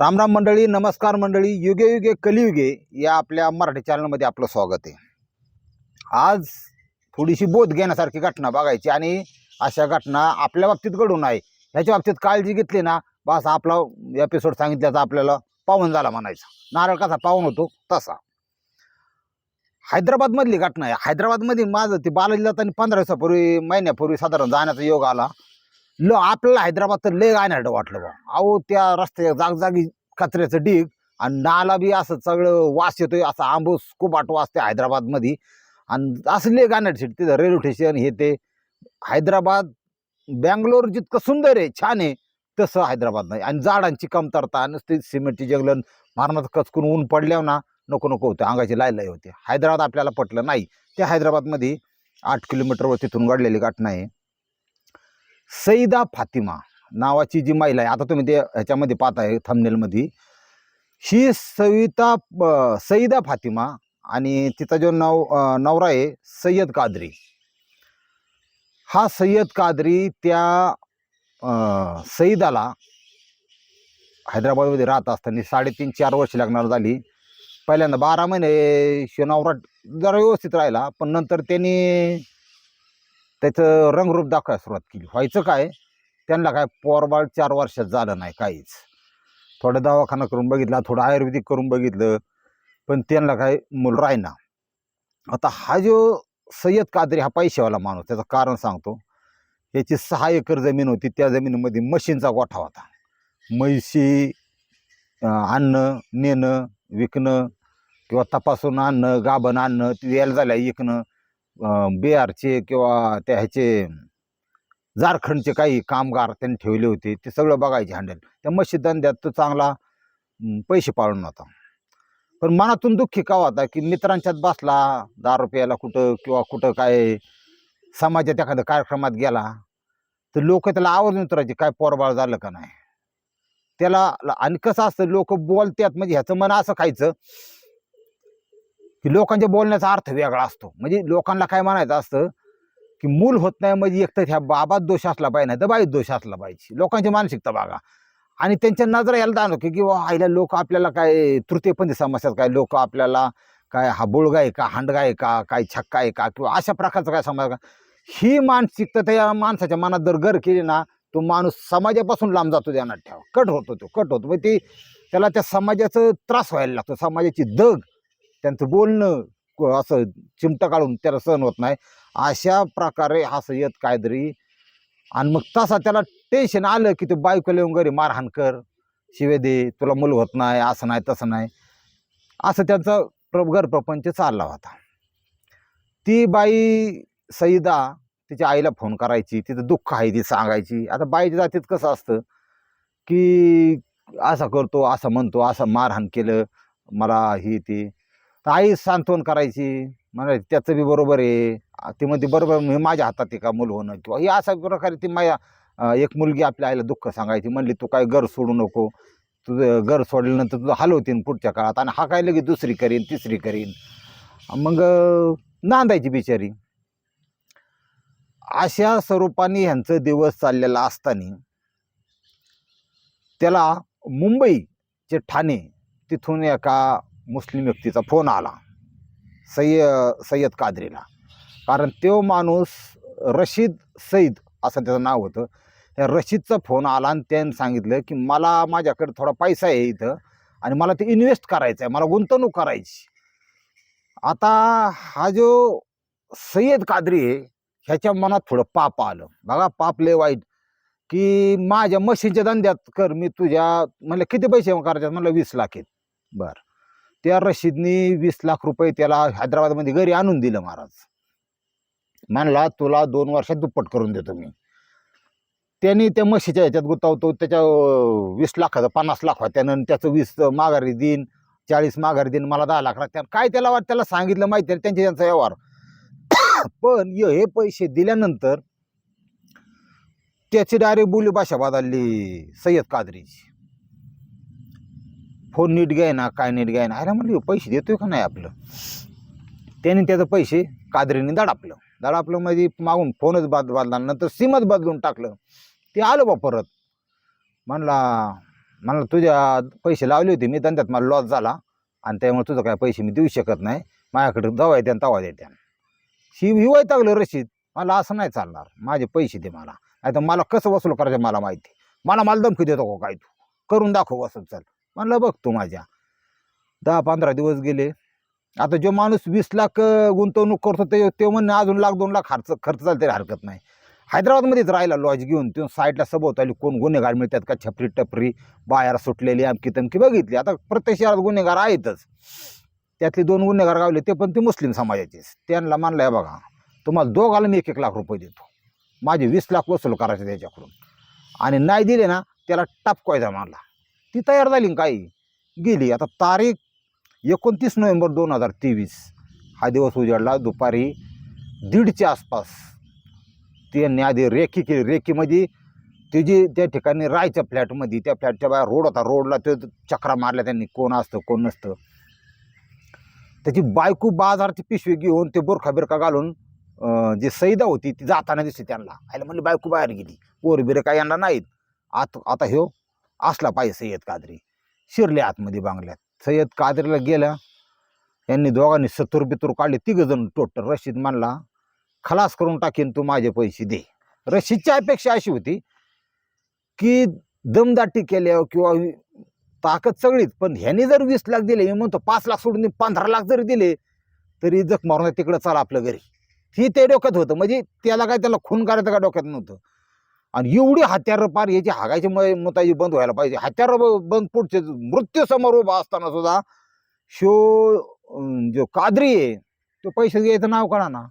राम राम मंडळी नमस्कार मंडळी युगे युगे कलियुगे या आपल्या मराठी चॅनलमध्ये आपलं स्वागत आहे. आज थोडीशी बोध घेण्यासारखी घटना बघायची आणि अशा घटना आपल्या बाबतीत घडून आहे. ह्याच्या बाबतीत काळजी घेतली ना बस आपला एपिसोड सांगितल्याचा आपल्याला पावन झाला म्हणायचा. नारळ कसा पावन होतो तसा. हैदराबादमधली घटना आहे. हैदराबादमध्ये माझं ते बालाजी जाताना पंधरा दिवसापूर्वी महिन्यापूर्वी साधारण जाण्याचा योग आला. ल आपल्याला हैदराबाद तर लय गाण्याचं वाटलं बा. अहो त्या रस्त्याच्या जागजागी कचऱ्याचं ढीग आणि नाला बी असं सगळं वास येतोय असं आंबूस खूप आठ वाजते हैदराबादमध्ये. आणि असं लय गाण्याचं सीट तिथं रेल्वे स्टेशन हे ते. हैदराबाद बँगलोर जितकं सुंदर आहे छान आहे तसं हैदराबाद नाही. आणि झाडांची कमतरता नुसती सिमेंटची जंगलन मारणाचं कचकून ऊन पडल्यावर ना नको नको होते. अंगाची लाय लाई होते. हैदराबाद आपल्याला पटलं नाही. ते हैदराबादमध्ये आठ किलोमीटरवर तिथून घडलेली घटना आहे. सईदा फातिमा नावाची जी महिला आहे आता तुम्ही ते ह्याच्यामध्ये पाहताय थमनेलमध्ये ही सविता ब- सईदा फातिमा आणि तिचा जो नव नवरा आहे सय्यद कादरी. हा सय्यद कादरी त्या सईदाला हैदराबादमध्ये राहत असताना साडेतीन चार वर्ष लागणार झाली. पहिल्यांदा बारा महिने शिवनवरा जरा व्यवस्थित राहिला पण नंतर त्यांनी त्याचं रंगरूप दाखवायला सुरुवात केली. व्हायचं काय त्यांना काय पोरबाळ चार वर्षात झालं नाही काहीच. थोडं दवाखाना करून बघितला थोडं आयुर्वेदिक करून बघितलं पण त्यांना काय मूल राहिना. आता हा जो सय्यद कादरी हा पैशावाला माणूस त्याचं कारण सांगतो. याची सहा एकर जमीन होती त्या जमिनीमध्ये मशीनचा गोठा होता. म्हशी आणणं नेणं विकणं किंवा तपासून आणणं गाभण आणणं ती यायला झाल्या विकणं बिहारचे किंवा त्या ह्याचे झारखंडचे काही कामगार त्यांनी ठेवले होते ते सगळं बघायचे हँडल त्या म्हशी धंद्यात तो चांगला पैसे पाळून होता. पण मनातून दुःखी का होता की मित्रांच्यात बसला दहा रुपयाला कुठं किंवा कुठं काय समाजात एखाद्या कार्यक्रमात गेला तर लोक त्याला आवाज उतरायचे काय पोरबाळ झालं का नाही? त्याला आणि कसं असतं लोक बोलतात म्हणजे ह्याचं मन असं खायचं की लोकांच्या बोलण्याचा अर्थ वेगळा असतो. म्हणजे लोकांना काय म्हणायचं असतं की मूल होत नाही म्हणजे एक तर ह्या बाबात दोष असला पाहिजे नाही तर बाईत दोष असला पाहिजे. लोकांची मानसिकता बघा. आणि त्यांच्या नजर यायला जाणव की वा आईला लोक आपल्याला काय तृतीयपंथी समस्यात काय लोक आपल्याला काय हा बुळगा आहे का हांडगा आहे का काय छक्का आहे का किंवा अशा प्रकारचं काय समज का? ही मानसिकता त्या माणसाच्या मनात जर गर केली ना तो माणूस समाजापासून लांब जातो ध्यानात ठेवा. कट होतो तो कट होतो. मग ते त्याला त्या समाजाचं त्रास व्हायला लागतो. समाजाची दग त्यांचं बोलणं क- असं चिमटा काढून त्याला सहन होत नाही. अशा प्रकारे हा सय्यद कायदरी आणि मग तसा त्याला टेन्शन आलं की तू बायकोला येऊन घरी मारहाण कर. शिवे दे तुला मूल होत नाही असं नाही तसं नाही. असं त्यांचा प्र घरप्रपंच चालला होता. ती बाई सईदा तिच्या आईला फोन करायची. तिचं दुःख आहे ती सांगायची. आता बाईच्या जातीत कसं असतं की असं करतो असं म्हणतो असं मारहाण केलं. मला ही ती. तर आई सांत्वन करायची. म्हणायची त्याचं बी बरोबर आहे. ती म्हणते बरोबर हे माझ्या हातात आहे का मूल होणं किंवा हे अशा प्रकारे ती माझ्या एक मुलगी आपल्या आईला दुःख सांगायची. म्हणली तू काय घर सोडू नको. तुझं घर सोडल्यानंतर तुझं हलवतीन पुढच्या काळात आणि हा काय लगेच दुसरी करीन तिसरी करीन. मग नांदायची बिचारी. अशा स्वरूपाने ह्यांचं दिवस चाललेला असताना त्याला मुंबईचे ठाणे तिथून एका मुस्लिम व्यक्तीचा फोन आला. सय्य सय्यद कादरीला. कारण तो माणूस रशीद सईद असं त्याचं नाव होतं. त्या रशीदचा फोन आला आणि त्यानं सांगितलं की मला माझ्याकडे थोडा पैसा आहे इथं आणि मला ते इन्व्हेस्ट करायचं आहे मला गुंतवणूक करायची. आता हा जो सय्यद कादरी आहे ह्याच्या मनात थोडं पाप आलं. बघा पाप लय वाईट. की माझ्या मशीनच्या धंद्यात कर मी तुझ्या म्हणलं किती पैसे करायचे म्हणलं वीस लाख आहेत. बरं. त्या रशीदनी वीस लाख रुपये त्याला हैदराबादमध्ये घरी आणून दिलं महाराज. म्हणला तुला दोन वर्षात दुप्पट करून देतो मी. त्यांनी त्या म्हशीच्या ह्याच्यात गुतावतो त्याच्या वीस लाखाचं पन्नास लाख त्यानं त्याचं वीस माघारी देईन चाळीस माघारी देईन मला दहा लाख लागतात काय त्याला वाट त्याला सांगितलं माहिती आहे त्यांच्या त्यांचा व्यवहार. पण हे पैसे दिल्यानंतर त्याची डायरेक्ट बोली भाषा बदलली सय्यद कादरीची. फोन नीट घ्याय ना काय नीट घ्याय ना अरे म्हणलं पैसे देतोय का नाही आपलं? त्याने त्याचं पैसे कादरीने दडापलं. दडापलं म्हणजे मागून फोनच बाद बदला नंतर सिमच बदलून टाकलं. ते आलं बा परत. म्हणला म्हणलं तुझ्या पैसे लावले होते मी धंद्यात मला लॉस झाला. आणि त्यामुळे तुझं काय पैसे मी देऊ शकत नाही. माझ्याकडे जवा येते आणि तवा देते शिव हिवाय वैतागलं रशीद मला असं नाही चालणार. माझे पैसे दे मला. नाही तर मला कसं वसूल करायचं मला माहिती. मला मला धमकी देतो का काय तू? करून दाखव असं चल. म्हणलं बघ तू माझ्या. दहा पंधरा दिवस गेले. आता जो माणूस वीस लाख गुंतवणूक करतो ते ते म्हणणे अजून लाख दोन लाख खर्च खर्च झाला तरी हरकत नाही. हैदराबादमध्येच राहिला लॉज घेऊन. तिथून साईडला सभोवताली कोण गुन्हेगार मिळतात का? छपरी टपरी बाहेर सुटलेली आमकी तमकी बघितली. आता प्रत्येक शहरात गुन्हेगार आहेतच. त्यातले दोन गुन्हेगार गावले ते पण ते मुस्लिम समाजाचेच त्यांना मानलंय बघा तुम्हाला दोघाला मी एक एक लाख रुपये देतो. माझे वीस लाख वसूल करायचे त्याच्याकडून. आणि नाही दिले ना त्याला टापकवायचा मानला. ती तयार झाली न काही गेली. आता तारीख एकोणतीस नोव्हेंबर दोन हजार तेवीस. हा दिवस उजाडला. दुपारी दीडच्या आसपास त्यांनी आधी रेखी केली. रेखीमध्ये ते जी त्या ठिकाणी राहायच्या फ्लॅटमध्ये त्या फ्लॅटच्या बाहेर रोड होता. रोडला ते चक्रा मारल्या त्यांनी. कोण असतं कोण नसतं. त्याची बायको बाजारची पिशवी घेऊन ते बोरखा बिरखा घालून जे जी सैदा होती ती जाताना दिसते त्यांना. आयला म्हणली बायको बाहेर गेली. पोर बिरं काय यांना नाहीत. आत आता ह्यो असला पाहिजे सय्यद कादरी. शिरले आतमध्ये बांगल्यात. सय्यद कादरीला गेला यांनी दोघांनी सत्तर बितूर काढले. तिघंजण टोटल रशीद म्हणला खलास करून टाकीन तू माझे पैसे दे. रशीदची अपेक्षा अशी होती की दमदाटी केल्यावर किंवा ताकद सगळीच पण ह्याने जर वीस लाख दिले मी म्हणतो पाच लाख सोडून पंधरा लाख जरी दिले तरी जख मारून तिकडं चला आपलं घरी. ही ते डोक्यात होतं. म्हणजे त्याला काय त्याला खून करायचं का डोक्यात नव्हतं. आणि एवढी हत्यारं पार याची हागायची म- मुताची बंद व्हायला पाहिजे. हत्यारं बंद पुढचे मृत्यू समोर असताना सुद्धा शो जो कादरी आहे तो पैसे घ्यायचं नाव कळा ना.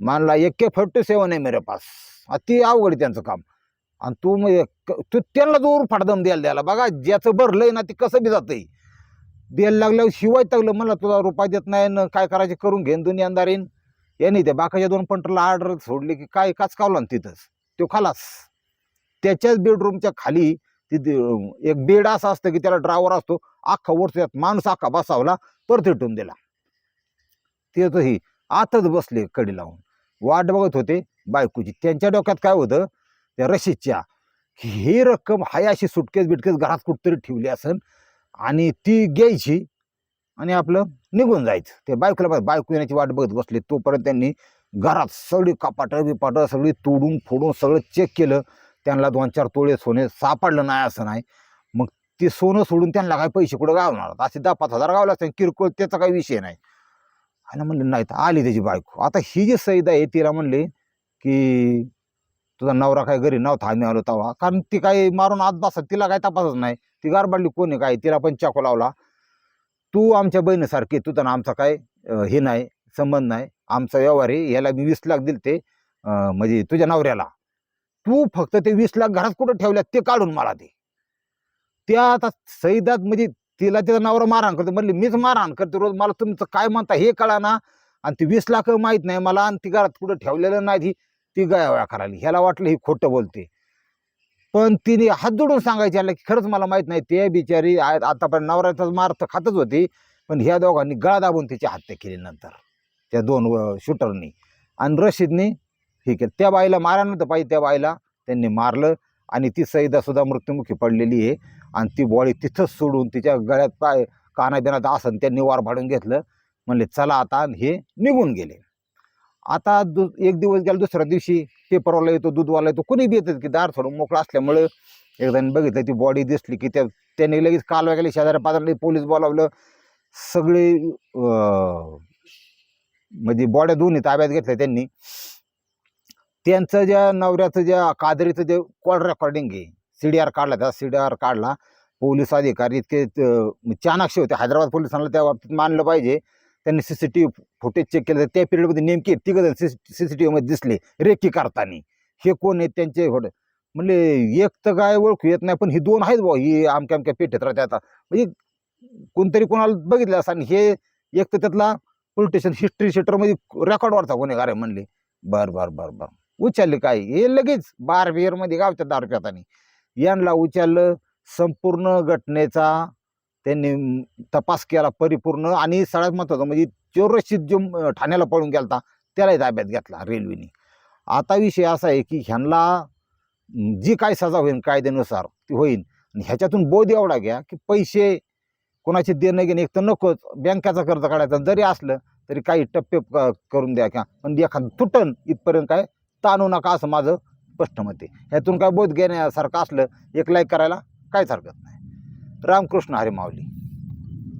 मानला एक के सेवन आहे मेरे पास. अति अवघड आहे त्यांचं काम. आणि तू म्हणजे तू त्यांना जोर फाडदम द्यायला द्यायला बघा ज्याचं भरलंय ना ते कसं बी जातंय. द्यायला लागल्यावर शिवाय टाकलं मला तुला रुपा देत नाही ना काय करायचे करून घेन दोन्ही येईन यांनी त्या बाकाच्या दोन पंटला ऑर्डर सोडली की काय काच कावला ना तिथंच. तो खालास. त्याच्याच बेडरूमच्या खाली तिथे एक बेड असं असतं की त्याला ड्रावर असतो. अख्खा वरच्यात माणूस अख्खा बसावला परत हिटून दिला. ते तर आतच बसले कडी लावून. वाट बघत होते बायकोची. त्यांच्या डोक्यात काय होतं? त्या रशीदच्या की ही रक्कम हाय अशी सुटकेस बिटकेस घरात कुठतरी ठेवली असन आणि ती घ्यायची आणि आपलं निघून जायचं. ते बायकोला बायको येण्याची वाट बघत बसले. तोपर्यंत त्यांनी घरात सगळी कपाटं बिपाटं सगळी तोडून फोडून सगळं चेक केलं. त्यांना दोन चार तोळे सोने सापडलं नाही असं नाही. मग ते सोनं सोडून त्यांना काय पैसे कुठं गावणार असे दहा पाच हजार गावला असते किरकोळ त्याचा काही विषय नाही. आणि म्हणलं नाही तर आली त्याची बायको. आता ही जी सईद आहे तिला म्हणले की तुझा नवरा काय घरी नव्हता आम्ही आलो तवा कारण ती काही मारून आत बसत तिला काय तपासत नाही. ती गारबाडली कोणी काय? तिला पण चाकू लावला. तू आमच्या बहिणीसारखी तू आमचा काय हे नाही संबंध नाही. आमचा व्यवहार आहे याला मी वीस लाख दिले ते म्हणजे तुझ्या नवऱ्याला. तू फक्त ते वीस लाख घरात कुठं ठेवल्या ते काढून मला दे. त्या आता सईदात म्हणजे तिला तिचा नवरा मारहाण करतो म्हणली मीच मारहाण करते रोज मला तुमचं काय म्हणता हे कळा ना आणि ती वीस लाख माहीत नाही मला आणि ती घरात कुठं ठेवलेलं नाही ती ती गयावया करायला. ह्याला वाटलं ही खोटं बोलते. पण तिने हात जोडून सांगायचे याला की खरंच मला माहीत नाही ते बिचारी आतापर्यंत नवऱ्याचाच मार तर खातच होती पण ह्या दोघांनी गळा दाबून तिची हत्या केली नंतर. त्या दोन शूटरनी आणि रशीदनी ठीक आहे त्या बाईला मारा नव्हतं पाहिजे त्या बाईला त्यांनी मारलं आणि ती सईदासुद्धा मृत्युमुखी पडलेली आहे. आणि ती बॉडी तिथंच सोडून तिच्या गळ्यात पाय कानाबिनात आसन त्यांनी वार भाडून घेतलं. म्हणले चला आता आणि हे निघून गेले. आता दु एक दिवस गेला दुसऱ्या दिवशी पेपरवाला येतो दूधवाला येतो कोणी बी की दार थोडं मोकळं असल्यामुळं एकदा बघितलं ती बॉडी दिसली की त्या त्यांनी लगेच कालवा गेले शेजाऱ्या पाजारला पोलीस बोलावलं. सगळे म्हणजे बॉड्या दोन्ही ताब्यात घेतल्या त्यांनी. त्यांचं ज्या नवऱ्याचं ज्या कादरीचं जे कॉल रेकॉर्डिंग आहे सी डी आर काढला त्या सी डी आर काढला. पोलीस अधिकारी इतके अं, चाणाक्षी होते. हैदराबाद पोलिसांना त्या बाबतीत मानलं पाहिजे. त्यांनी C C T V footage check केलं. तर त्या पिरियडमध्ये नेमके तिघं जण सी सी टी व्हीमध्ये दिसले रेकी करताना. हे कोण आहेत त्यांचे होड म्हणले एक तर काय ओळखू येत नाही पण ही दोन आहेत भाऊ ही आमक्या अमक्या पेठेत राहते आता म्हणजे कोणतरी कोणाला बघितलं असं आणि हे एक तर त्यातला स्टेशन हिस्ट्री शीटरमध्ये रेकॉर्डवरचा गुन्हेगार आहे म्हणले. बर बर बर बर. उचलले काय? हे लगेच बार बिअरमध्ये गावच्या दारू पितानी. यांना उचललं संपूर्ण घटनेचा त्यांनी तपास केला परिपूर्ण आणि सगळ्यात महत्त्वाचं म्हणजे चोरशीत जो ठाण्याला पळून गेलता त्यालाही ताब्यात घेतला रेल्वेने. आता विषय असा आहे की ह्यांना जी काय सजा होईल कायद्यानुसार ती होईल आणि ह्याच्यातून बोध एवढा घ्या की पैसे कोणाचे देणं घेणं एक तर नकोच. बँकेचा कर्ज काढायचा जरी असलं तरी काही टप्पे करून द्या का? पण एखादं तुटन इथपर्यंत काय? ताणू नका असं माझं स्पष्ट मत आहे. ह्यातून काय बोध घेण्यासारखं असलं एक लाईक करायला काहीच हरकत नाही. रामकृष्ण हरे माऊली.